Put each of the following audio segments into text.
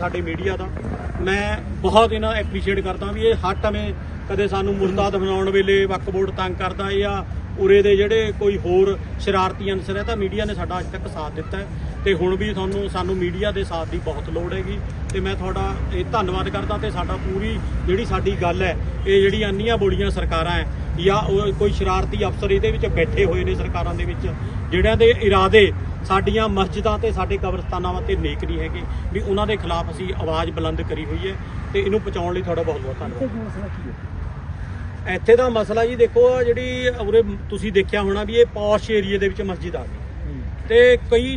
ਸਾਡੇ ਮੀਡੀਆ ਦਾ। ਮੈਂ ਬਹੁਤ ਇਹਨਾਂ ਐਪਰੀਸ਼ੀਏਟ ਕਰਦਾ ਵੀ ਇਹ ਹਰ ਟਮੇ ਕਦੇ ਸਾਨੂੰ ਮੁਰਤਾਦ ਬਣਾਉਣ ਵੇਲੇ ਵਕਫ ਬੋਰਡ ਤੰਗ ਕਰਦਾ ਜਾਂ ਉਰੇ ਦੇ ਜਿਹੜੇ ਕੋਈ ਹੋਰ ਸ਼ਰਾਰਤੀ ਅਨਸਰ ਹੈ ਤਾਂ ਮੀਡੀਆ ਨੇ ਸਾਡਾ ਅੱਜ ਤੱਕ ਸਾਥ ਦਿੱਤਾ ਹੈ। ਤੇ ਹੁਣ ਵੀ ਤੁਹਾਨੂੰ, ਸਾਨੂੰ ਮੀਡੀਆ ਦੇ ਸਾਥ ਦੀ ਬਹੁਤ ਲੋੜ ਹੈਗੀ। ਤੇ ਮੈਂ ਤੁਹਾਡਾ ਇਹ ਧੰਨਵਾਦ ਕਰਦਾ ਤੇ ਸਾਡਾ ਪੂਰੀ ਜਿਹੜੀ ਸਾਡੀ ਗੱਲ ਹੈ, ਇਹ ਜਿਹੜੀ ਅੰਨੀਆਂ ਬੋਲੀਆਂ ਸਰਕਾਰਾਂ ਹੈ ਜਾਂ ਕੋਈ ਸ਼ਰਾਰਤੀ ਅਫਸਰ ਇਹਦੇ ਵਿੱਚ ਬੈਠੇ ਹੋਏ ਨੇ ਸਰਕਾਰਾਂ ਦੇ ਵਿੱਚ ਜਿਹੜਿਆਂ ਦੇ ਇਰਾਦੇ ਸਾਡੀਆਂ ਮਸਜਿਦਾਂ ਤੇ ਸਾਡੇ ਕਬਰਸਤਾਨਾਂ ਵਾਸਤੇ ਨੇਕ ਨਹੀਂ ਹੈਗੇ ਵੀ ਉਹਨਾਂ ਦੇ ਖਿਲਾਫ ਅਸੀਂ ਆਵਾਜ਼ ਬੁਲੰਦ ਕਰੀ ਹੋਈ ਹੈ ਤੇ ਇਹਨੂੰ ਪਹੁੰਚਾਉਣ ਲਈ ਤੁਹਾਡਾ ਬਹੁਤ ਬਹੁਤ ਧੰਨਵਾਦ। ਇੱਥੇ ਦਾ ਮਸਲਾ ਜੀ ਦੇਖੋ ਜਿਹੜੀ ਉਰੇ ਤੁਸੀਂ ਦੇਖਿਆ ਹੋਣਾ ਵੀ ਇਹ ਪੌਸ਼ ਏਰੀਏ ਦੇ ਵਿੱਚ ਮਸਜਿਦ ਆ ਗਈ। ਤੇ ਕਈ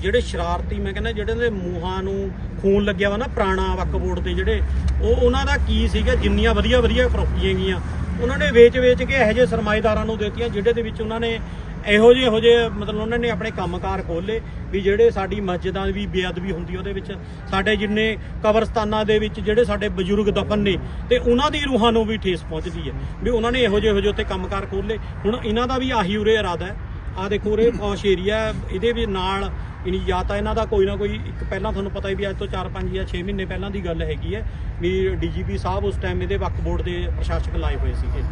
ਜਿਹੜੇ ਸ਼ਰਾਰਤੀ ਮੈਂ ਕਹਿੰਦਾ ਜਿਹੜੇ ਦੇ ਮੂੰਹਾਂ ਨੂੰ ਖੂਨ ਲੱਗਿਆ ਵਾ ਨਾ ਪੁਰਾਣਾ ਵਕਫ ਬੋਰਡ ਦੇ ਜਿਹੜੇ ਉਹ ਉਹਨਾਂ ਦਾ ਕੀ ਸੀਗਾ ਜਿੰਨੀਆਂ ਵਧੀਆ ਵਧੀਆ ਪ੍ਰਾਪਰਟੀਆਂ ਗਈਆਂ ਉਹਨਾਂ ਨੇ ਵੇਚ ਵੇਚ ਕੇ ਇਹੋ ਜਿਹੇ ਸਰਮਾਏਦਾਰਾਂ ਨੂੰ ਦਿੱਤੀਆਂ ਜਿਹੜੇ ਦੇ ਵਿੱਚ ਉਹਨਾਂ ਨੇ ਇਹੋ ਜਿਹੇ ਇਹੋ ਜਿਹੇ ਮਤਲਬ ਉਹਨਾਂ ਨੇ ਆਪਣੇ ਕੰਮਕਾਰ ਖੋਲੇ ਵੀ ਜਿਹੜੇ ਸਾਡੀ ਮਸਜਿਦਾਂ ਦੀ ਬੇਅਦਬੀ ਹੁੰਦੀ ਉਹਦੇ ਵਿੱਚ, ਸਾਡੇ ਜਿੰਨੇ ਕਬਰਸਤਾਨਾਂ ਦੇ ਵਿੱਚ ਜਿਹੜੇ ਸਾਡੇ ਬਜ਼ੁਰਗ ਦਫਨ ਨੇ ਤੇ ਉਹਨਾਂ ਦੀ ਰੂਹਾਂ ਨੂੰ ਵੀ ਠੇਸ ਪਹੁੰਚਦੀ ਹੈ ਵੀ ਉਹਨਾਂ ਨੇ ਇਹੋ ਜਿਹੇ ਇਹੋ ਜਿਹੇ ਉੱਤੇ ਕੰਮਕਾਰ ਖੋਲੇ ਹੁਣ ਇਹਨਾਂ ਦਾ ਵੀ ਆਹੀ ਉਰੇ ਇਰਾਦਾ ਹੈ। ਆ ਦੇਖੋ ਉਰੇ ਪੌਸ਼ ਏਰੀਆ ਇਹਦੇ ਵੀ ਨਾਲ ਇਨੀ ਜਾਂ ਤਾਂ ਇਹਨਾਂ ਦਾ ਕੋਈ ਨਾ ਕੋਈ, ਇੱਕ ਪਹਿਲਾਂ ਤੁਹਾਨੂੰ ਪਤਾ ਹੀ ਵੀ ਅੱਜ ਤੋਂ 4-5 ਜਾਂ 6 ਮਹੀਨੇ ਪਹਿਲਾਂ ਦੀ ਗੱਲ ਹੈਗੀ ਹੈ ਵੀ ਡੀਜੀਪੀ ਸਾਹਿਬ ਉਸ ਟਾਈਮ ਇਹਦੇ ਵਕਫ ਬੋਰਡ ਦੇ ਪ੍ਰਸ਼ਾਸਕ ਲਾਏ ਹੋਏ ਸੀਗੇ,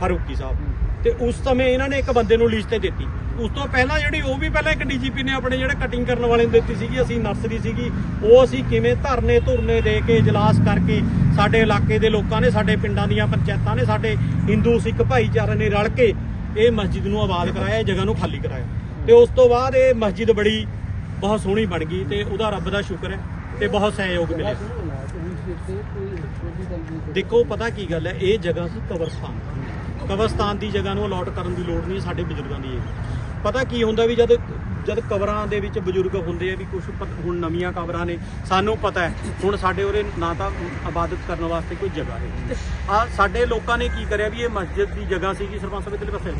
ਫਾਰੂਕੀ ਸਾਹਿਬ। ਤੇ ਉਸ ਸਮੇਂ ਇਹਨਾਂ ਨੇ ਇੱਕ ਬੰਦੇ ਨੂੰ ਲੀਜ਼ ਤੇ ਦਿੱਤੀ। ਉਸ ਤੋਂ ਪਹਿਲਾਂ ਜਿਹੜੀ ਉਹ ਵੀ ਪਹਿਲਾਂ ਇੱਕ ਡੀਜੀਪੀ ਨੇ ਆਪਣੇ ਜਿਹੜੇ ਕਟਿੰਗ ਕਰਨ ਵਾਲੇ ਨੂੰ ਦਿੱਤੀ ਸੀਗੀ, ਅਸੀਂ ਨਰਸਰੀ ਸੀਗੀ, ਉਹ ਅਸੀਂ ਕਿਵੇਂ ਧਰਨੇ ਧੁਰਨੇ ਦੇ ਕੇ ਇਜਲਾਸ ਕਰਕੇ ਸਾਡੇ ਇਲਾਕੇ ਦੇ ਲੋਕਾਂ ਨੇ, ਸਾਡੇ ਪਿੰਡਾਂ ਦੀਆਂ ਪੰਚਾਇਤਾਂ ਨੇ, ਸਾਡੇ ਹਿੰਦੂ, ਸਿੱਖ ਭਾਈਚਾਰੇ ਨੇ ਰਲ ਕੇ ਇਹ ਮਸਜਿਦ ਨੂੰ ਆਬਾਦ ਕਰਾਇਆ, ਇਹ ਜਗ੍ਹਾ ਨੂੰ ਖਾਲੀ ਕਰਾਇਆ। ਤੇ ਉਸ ਤੋਂ ਬਾਅਦ ਇਹ ਮਸਜਿਦ ਬੜੀ ਬਹੁਤ ਸੋਹਣੀ ਬਣ ਗਈ ਤੇ ਉਹਦਾ ਰੱਬ ਦਾ ਸ਼ੁਕਰ ਹੈ ਤੇ ਬਹੁਤ ਸਹਿਯੋਗ ਮਿਲਿਆ। ਦੇਖੋ, ਪਤਾ ਕੀ ਗੱਲ ਹੈ, ਇਹ ਜਗ੍ਹਾ ਸੀ ਕਬਰਸਤਾਨ ਕਬਰਸਤਾਨ ਦੀ ਜਗ੍ਹਾ ਨੂੰ ਅਲਾਟ ਕਰਨ ਦੀ ਲੋੜ ਨਹੀਂ, ਸਾਡੇ ਬਜ਼ੁਰਗਾਂ ਦੀ ਇਹ। ਪਤਾ ਕੀ ਹੁੰਦਾ ਵੀ ਜਦ ਜਦ ਕਬਰਾਂ ਦੇ ਵਿੱਚ ਬਜ਼ੁਰਗ ਹੁੰਦੇ ਆ ਵੀ ਕੁਝ ਹੁਣ ਨਵੀਆਂ ਕਬਰਾਂ ਨੇ, ਸਾਨੂੰ ਪਤਾ ਹੈ, ਹੁਣ ਸਾਡੇ ਉਰੇ ਨਾ ਤਾਂ ਇਬਾਦਤ ਕਰਨ ਵਾਸਤੇ ਕੋਈ ਜਗ੍ਹਾ ਹੈ। ਆ ਸਾਡੇ ਲੋਕਾਂ ਨੇ ਕੀ ਕਰਿਆ ਵੀ ਇਹ ਮਸਜਿਦ ਦੀ ਜਗ੍ਹਾ ਸੀਗੀ, ਸਰਪੰਚ ਸਾਹਿਬ ਇਧਰਲੇ ਪਾਸੇ ਆ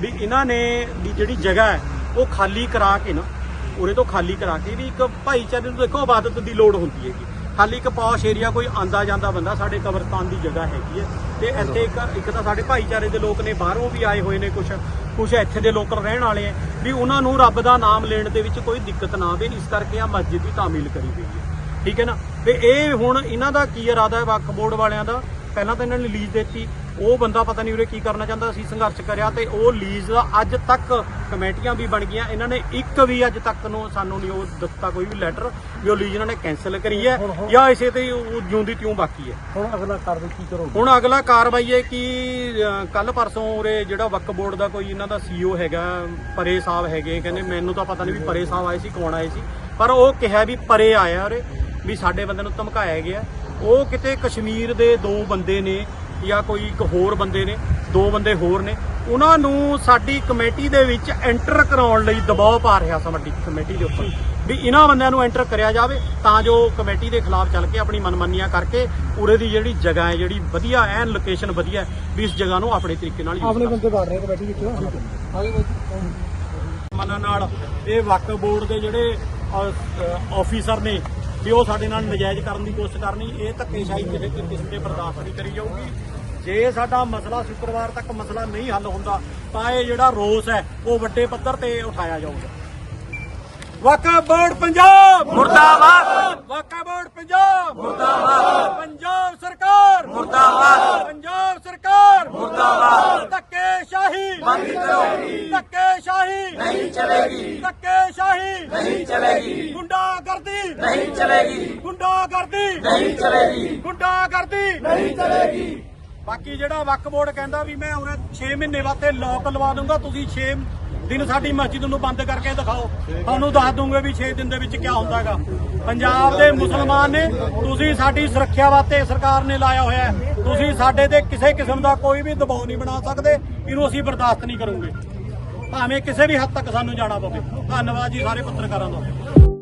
ਵੀ ਇਹਨਾਂ ਨੇ ਵੀ ਜਿਹੜੀ ਜਗ੍ਹਾ ਹੈ, ਉਹ ਖਾਲੀ ਕਰਾ ਕੇ ਨਾ ਉਰੇ ਤੋਂ ਖਾਲੀ ਕਰਾ ਕੇ ਵੀ ਇੱਕ ਭਾਈਚਾਰੇ ਨੂੰ ਦੇਖੋ ਇਬਾਦਤ ਦੀ ਲੋੜ ਹੁੰਦੀ ਹੈਗੀ। ਖਾਲੀ ਇੱਕ ਪੌਸ਼ ਏਰੀਆ ਕੋਈ ਆਂਦਾ ਜਾਂਦਾ ਬੰਦਾ ਸਾਡੇ ਕਬਰਸਤਾਨ ਦੀ ਜਗ੍ਹਾ ਹੈਗੀ ਹੈ। ਤੇ ਇੱਥੇ ਇੱਕ ਇੱਕ ਤਾਂ ਸਾਡੇ ਭਾਈਚਾਰੇ ਦੇ ਲੋਕ ਨੇ, ਬਾਹਰੋਂ ਵੀ ਆਏ ਹੋਏ ਨੇ ਕੁਝ ਕੁਝ ਇੱਥੇ ਦੇ ਲੋਕਲ ਰਹਿਣ ਵਾਲੇ ਆ ਵੀ ਉਹਨਾਂ ਨੂੰ ਰੱਬ ਦਾ ਨਾਮ ਲੈਣ ਦੇ ਵਿੱਚ ਕੋਈ ਦਿੱਕਤ ਨਾ ਆਵੇ, ਇਸ ਕਰਕੇ ਆ ਮਸਜਿਦ ਦੀ ਤਾਮੀਲ ਕਰੀ ਗਈ ਹੈ। ਠੀਕ ਹੈ ਨਾ? ਤੇ ਇਹ ਹੁਣ ਇਹਨਾਂ ਦਾ ਕੀ ਇਰਾਦਾ ਹੈ? ਵਕਫ ਬੋਰਡ ਵਾਲਿਆਂ ਦਾ? ਪਹਿਲਾਂ ਤਾਂ ਇਹਨਾਂ ਨੇ ਲੀਜ਼ ਦਿੱਤੀ। ਉਹ ਬੰਦਾ ਪਤਾ ਨਹੀਂ ਉਰੇ ਕੀ ਕਰਨਾ ਚਾਹੁੰਦਾ ਸੀ ਸੰਘਰਸ਼ ਕਰਿਆ ਤੇ ਉਹ ਲੀਜ਼ ਦਾ ਅੱਜ ਤੱਕ ਕਮੇਟੀਆਂ ਵੀ ਬਣ ਗਈਆਂ। ਇਹਨਾਂ ਨੇ ਇੱਕ ਵੀ ਅੱਜ ਤੱਕ ਨੂੰ ਸਾਨੂੰ ਨਹੀਂ ਉਹ ਦਿੱਤਾ ਕੋਈ ਵੀ ਲੈਟਰ ਵੀ ਉਹ ਲੀਜ਼ ਇਹਨਾਂ ਨੇ ਕੈਨਸਲ ਕਰੀ ਹੈ ਜਾਂ ਇਸੇ ਤੇ ਉਹ ਜਿਉਂਦੀ ਤਿਉਂ ਬਾਕੀ ਹੈ। ਹੁਣ ਅਗਲਾ ਕਾਰਵਾਈ ਕੀ ਕਰੋਗੇ? ਹੁਣ ਅਗਲਾ ਕਾਰਵਾਈ ਹੈ ਕਿ ਕੱਲ ਪਰਸੋਂ ਉਰੇ ਜਿਹੜਾ ਵਕਫ ਬੋਰਡ ਦਾ ਕੋਈ ਇਹਨਾਂ ਦਾ ਸੀਓ ਹੈਗਾ ਪਰੇ ਸਾਹਿਬ ਹੈਗੇ ਕਹਿੰਦੇ ਮੈਨੂੰ ਤਾਂ ਪਤਾ ਨਹੀਂ ਵੀ ਪਰੇ ਸਾਹਿਬ ਆਏ ਸੀ ਕੌਣ ਆਏ ਸੀ ਪਰ ਉਹ ਕਿਹਾ ਵੀ ਪਰੇ ਆਇਆ ਉਰੇ ਵੀ ਸਾਡੇ ਬੰਦੇ ਨੂੰ ਧਮਕਾਇਆ ਗਿਆ। ਉਹ ਕਿਤੇ ਕਸ਼ਮੀਰ ਦੇ ਦੋ ਬੰਦੇ ਨੇ ਜਾਂ ਕੋਈ ਇੱਕ ਹੋਰ ਬੰਦੇ ਨੇ ਦੋ ਬੰਦੇ ਹੋਰ ਨੇ ਉਹਨਾਂ ਨੂੰ ਸਾਡੀ ਕਮੇਟੀ ਦੇ ਵਿੱਚ ਐਂਟਰ ਕਰਾਉਣ ਲਈ ਦਬਾਅ ਪਾ ਰਿਹਾ ਸਾਡੀ ਕਮੇਟੀ ਦੇ ਉੱਪਰ। ਵੀ ਇਹਨਾਂ ਬੰਦਿਆਂ ਨੂੰ ਐਂਟਰ ਕਰਿਆ ਜਾਵੇ ਤਾਂ ਜੋ ਕਮੇਟੀ ਦੇ ਖਿਲਾਫ ਚੱਲ ਕੇ ਆਪਣੀ ਮਨਮਾਨੀਆਂ ਕਰਕੇ ਉਰੇ ਦੀ ਜਿਹੜੀ ਜਗ੍ਹਾ ਹੈ ਜਿਹੜੀ ਵਧੀਆ ਐਨ ਲੋਕੇਸ਼ਨ ਵਧੀਆ ਵੀ ਇਸ ਜਗ੍ਹਾ ਨੂੰ ਆਪਣੇ ਤਰੀਕੇ ਨਾਲ ਆਪਣੇ ਬੰਦੇ ਬਾੜ ਰਹੇ ਕਮੇਟੀ ਵਿੱਚ। ਮਨਾਂ ਨਾਲ ਇਹ ਵਕਫ ਬੋਰਡ ਦੇ ਜਿਹੜੇ ਆਫੀਸਰ ਨੇ ਵੀ ਉਹ ਸਾਡੇ ਨਾਲ ਨਜਾਇਜ਼ ਕਰਨ ਦੀ ਕੋਸ਼ਿਸ਼ ਕਰਨੀ ਇਹ ਧੱਕੇਸ਼ਾਹੀ ਕਿਸੇ ਕਿਸਮ ਦੇ ਬਰਦਾਸ਼ਤ ਨਹੀਂ ਕਰੀ ਜਾਊਗੀ। ਜੇ ਸਾਡਾ ਮਸਲਾ ਸ਼ੁੱਕਰਵਾਰ ਤੱਕ ਮਸਲਾ ਨਹੀਂ ਹੱਲ ਹੁੰਦਾ ਤਾਂ ਇਹ ਜਿਹੜਾ ਰੋਸ ਹੈ ਉਹ ਵੱਡੇ ਪੱਧਰ ਤੇ ਉਠਾਇਆ ਜਾਊਗਾ। ਵਕਫ ਬੋਰਡ ਪੰਜਾਬ! ਮੁਰਦਾਬਾਦ! ਵਕਫ ਬੋਰਡ ਪੰਜਾਬ! ਮੁਰਦਾਬਾਦ! ਪੰਜਾਬ ਸਰਕਾਰ! ਮੁਰਦਾਬਾਦ! ਪੰਜਾਬ ਸਰਕਾਰ! ਮੁਰਦਾਬਾਦ! ਧੱਕੇ ਸ਼ਾਹੀ ਬੰਦ ਕਰੋ। ਧੱਕੇ ਸ਼ਾਹੀ ਨਹੀਂ ਚਲੇਗੀ। ਧੱਕੇ ਸ਼ਾਹੀ ਨਹੀਂ ਚਲੇਗੀ। ਗੁੰਡਾਗਰਦੀ! ਨਹੀਂ ਚਲੇਗੀ। ਗੁੰਡਾਗਰਦੀ! ਨਹੀਂ ਚਲੇਗੀ। ਗੁੰਡਾਗਰਦੀ! ਨਹੀਂ ਚਲੇਗੀ। ਬਾਕੀ ਜਿਹੜਾ ਵਕਫ ਬੋਰਡ ਕਹਿੰਦਾ ਵੀ ਮੈਂ ਉਹਨੇ 6 ਮਹੀਨੇ ਵਾਸਤੇ ਲੋਕ ਲਵਾ ਦੂੰਗਾ ਤੁਸੀਂ 6 ਦਿਨ ਸਾਡੀ ਮਸਜਿਦ ਨੂੰ ਬੰਦ ਕਰਕੇ ਦਿਖਾਓ। ਤੁਹਾਨੂੰ ਦੱਸ ਦੂੰਗੇ ਵੀ 6 ਦਿਨ ਦੇ ਵਿੱਚ ਕੀ ਹੁੰਦਾ ਹੈਗਾ। ਪੰਜਾਬ ਦੇ ਮੁਸਲਮਾਨ ਨੇ, ਤੁਸੀਂ ਸਾਡੀ ਸੁਰੱਖਿਆ ਵਾਸਤੇ ਸਰਕਾਰ ਨੇ ਲਾਇਆ ਹੋਇਆ ਤੁਸੀਂ ਸਾਡੇ ਤੇ ਕਿਸੇ ਕਿਸਮ ਦਾ ਕੋਈ ਵੀ ਦਬਾਅ ਨਹੀਂ ਬਣਾ ਸਕਦੇ। ਇਹਨੂੰ ਅਸੀਂ ਬਰਦਾਸ਼ਤ ਨਹੀਂ ਕਰੂੰਗੇ। ਭਾਵੇਂ ਕਿਸੇ ਵੀ ਹੱਦ ਤੱਕ ਸਾਨੂੰ ਜਾਣਾ ਪਵੇ। ਧੰਨਵਾਦ ਜੀ ਸਾਰੇ ਪੱਤਰਕਾਰਾਂ ਦਾ।